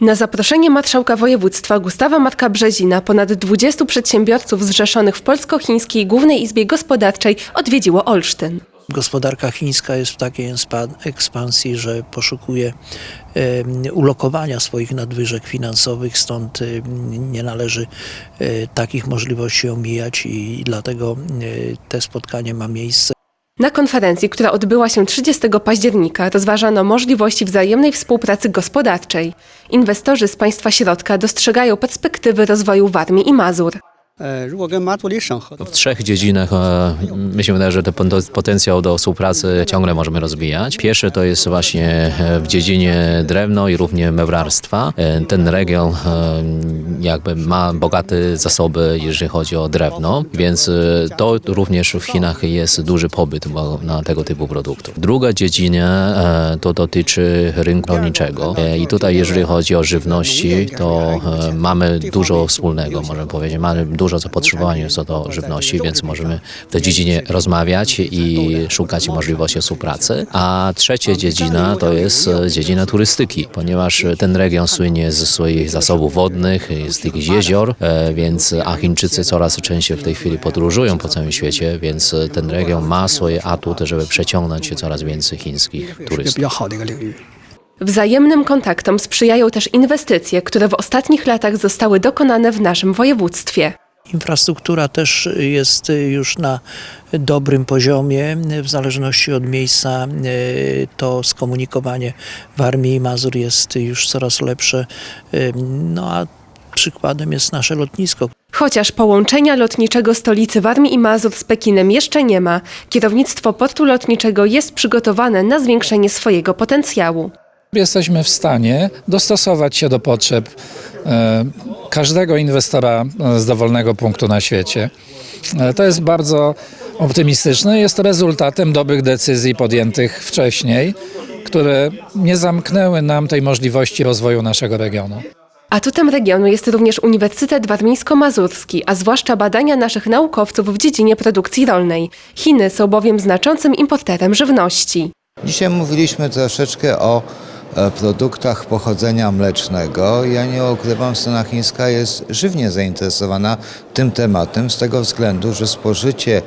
Na zaproszenie marszałka województwa Gustawa Marka Brzezina ponad 20 przedsiębiorców zrzeszonych w Polsko-Chińskiej Głównej Izbie Gospodarczej odwiedziło Olsztyn. Gospodarka chińska jest w takiej ekspa- ekspansji, że poszukuje ulokowania swoich nadwyżek finansowych, stąd nie należy e, takich możliwości omijać i dlatego e, te spotkanie ma miejsce. Na konferencji, która odbyła się 30 października, rozważano możliwości wzajemnej współpracy gospodarczej. Inwestorzy z państwa środka dostrzegają perspektywy rozwoju Warmii i Mazur. E, w trzech dziedzinach e, mi się wydaje, że ten potencjał do współpracy ciągle możemy rozwijać. Pierwsze to jest właśnie e, w dziedzinie drewno i równie mewrarstwa. Ten region jakby ma bogate zasoby, jeżeli chodzi o drewno, więc to również w Chinach jest duży pobyt na tego typu produktów. Druga dziedzina to dotyczy rynku rolniczego i tutaj jeżeli chodzi o żywności, to mamy dużo wspólnego, możemy powiedzieć, mamy dużo duże zapotrzebowanie co do żywności, więc możemy w tej dziedzinie rozmawiać i szukać możliwości współpracy. A trzecia dziedzina to jest e, dziedzina turystyki, ponieważ ten region słynie ze swoich zasobów wodnych, z tych jezior, e, więc e, a Chińczycy coraz częściej w tej chwili podróżują po całym świecie, więc ten region ma swoje atuty, żeby przeciągnąć się coraz więcej chińskich turystów. Wzajemnym kontaktom sprzyjają też inwestycje, które w ostatnich latach zostały dokonane w naszym województwie. Infrastruktura też jest już na dobrym poziomie, w zależności od miejsca e, to skomunikowanie w Armii i Mazur jest już coraz lepsze. E, No a przykładem jest nasze lotnisko, Chociaż połączenia lotniczego stolicy Warmii i Mazur z Pekinem jeszcze nie ma, kierownictwo portu lotniczego jest przygotowane na zwiększenie swojego potencjału. Jesteśmy w stanie dostosować się do potrzeb e, każdego inwestora e, z dowolnego punktu na świecie. E, To jest bardzo optymistyczne. Jest to rezultatem dobrych decyzji podjętych wcześniej, które nie zamknęły nam tej możliwości rozwoju naszego regionu. Atutem regionu jest również Uniwersytet Warmińsko-Mazurski, a zwłaszcza badania naszych naukowców w dziedzinie produkcji rolnej. Chiny są bowiem znaczącym importerem żywności. Dzisiaj mówiliśmy troszeczkę o produktach pochodzenia mlecznego. Ja nie ukrywam, strona chińska jest żywnie zainteresowana tym tematem z tego względu, że spożycie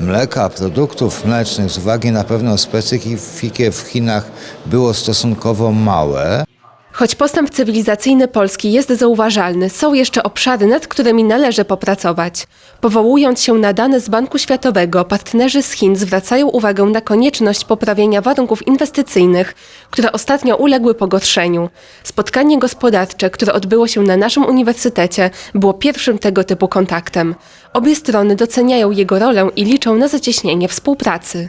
mleka, produktów mlecznych z uwagi na pewną specyfikę w Chinach było stosunkowo małe. Choć postęp cywilizacyjny Polski jest zauważalny, są jeszcze obszary, nad którymi należy popracować. Powołując się na dane z Banku Światowego, partnerzy z Chin zwracają uwagę na konieczność poprawienia warunków inwestycyjnych, które ostatnio uległy pogorszeniu. Spotkanie gospodarcze, które odbyło się na naszym uniwersytecie, było pierwszym tego typu kontaktem. Obie strony doceniają jego rolę i liczą na zacieśnienie współpracy.